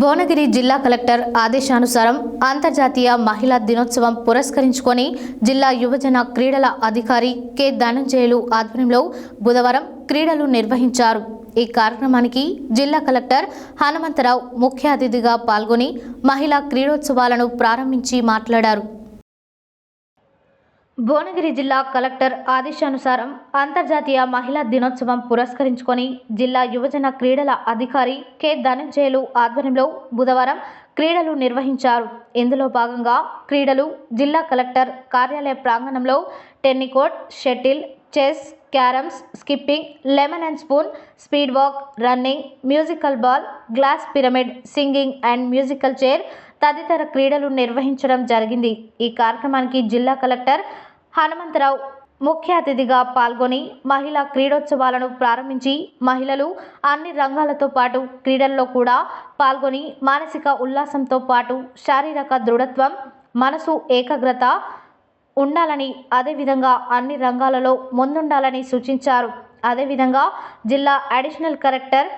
భువనగిరి జిల్లా కలెక్టర్ ఆదేశానుసారం అంతర్జాతీయ మహిళా దినోత్సవం పురస్కరించుకొని జిల్లా యువజన క్రీడల అధికారి కె ధనంజయులు ఆధ్వర్యంలో బుధవారం క్రీడలు నిర్వహించారు. ఈ కార్యక్రమానికి జిల్లా కలెక్టర్ హనుమంతరావు ముఖ్య అతిథిగా పాల్గొని మహిళా క్రీడోత్సవాలను ప్రారంభించి మాట్లాడారు. భువనగిరి జిల్లా కలెక్టర్ ఆదేశానుసారం అంతర్జాతీయ మహిళా దినోత్సవం పురస్కరించుకొని జిల్లా యువజన క్రీడల అధికారి కె. ధనంజయులు ఆధ్వర్యంలో బుధవారం క్రీడలు నిర్వహించారు. ఇందులో భాగంగా క్రీడలు జిల్లా కలెక్టర్ కార్యాలయ ప్రాంగణంలో tennikoit shuttle chess carroms skipping lemon and spoon speed walk running musical ball glass pyramid singing and musical chair తదితర క్రీడలు నిర్వహించడం జరిగింది. ఈ కార్యక్రమానికి జిల్లా కలెక్టర్ హనుమంతరావు ముఖ్య అతిథిగా పాల్గొని మహిళా క్రీడోత్సవాలను ప్రారంభించి మహిళలు అన్ని రంగాలతో పాటు క్రీడల్లో కూడా పాల్గొని మానసిక ఉల్లాసంతో పాటు శారీరక దృఢత్వం మనసు ఏకాగ్రత ఉండాలని అదేవిధంగా అన్ని రంగాలలో ముందుండాలని సూచించారు. అదేవిధంగా జిల్లా అడిషనల్ కలెక్టర్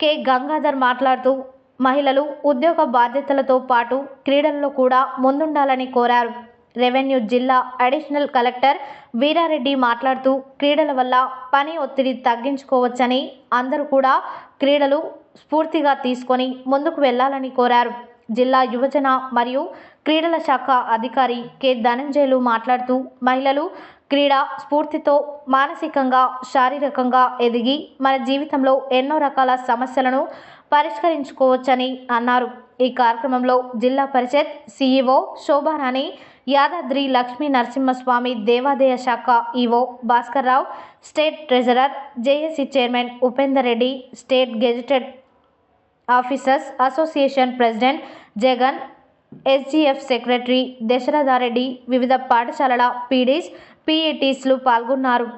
కె. గంగాధర్ మాట్లాడుతూ మహిళలు ఉద్యోగ బాధ్యతలతో పాటు క్రీడల్లో కూడా ముందుండాలని కోరారు. రెవెన్యూ జిల్లా అడిషనల్ కలెక్టర్ వీరారెడ్డి మాట్లాడుతూ క్రీడల వల్ల పని ఒత్తిడి తగ్గించుకోవచ్చని అందరూ కూడా క్రీడలు స్ఫూర్తిగా తీసుకొని ముందుకు వెళ్ళాలని కోరారు. జిల్లా యువజన మరియు క్రీడల శాఖ అధికారి కె. ధనంజయులు మాట్లాడుతూ మహిళలు క్రీడా స్ఫూర్తితో మానసికంగా శారీరకంగా ఎదిగి మన జీవితంలో ఎన్నో రకాల సమస్యలను పరిష్కరించుకోవచ్చని అన్నారు. ఈ కార్యక్రమంలో జిల్లా పరిషత్ సిఇఓ శోభారాణి యాదాద్రి లక్ష్మీ నరసింహస్వామి దేవాదాయ శాఖ EO Bhaskarrao state treasurer JAC chairman Upender Reddy state gazetted officers association president Jagan SGF secretary Dasharathareddy వివిధ పాఠశాలల పీడీస్ పీఈటీస్లు పాల్గొన్నారు.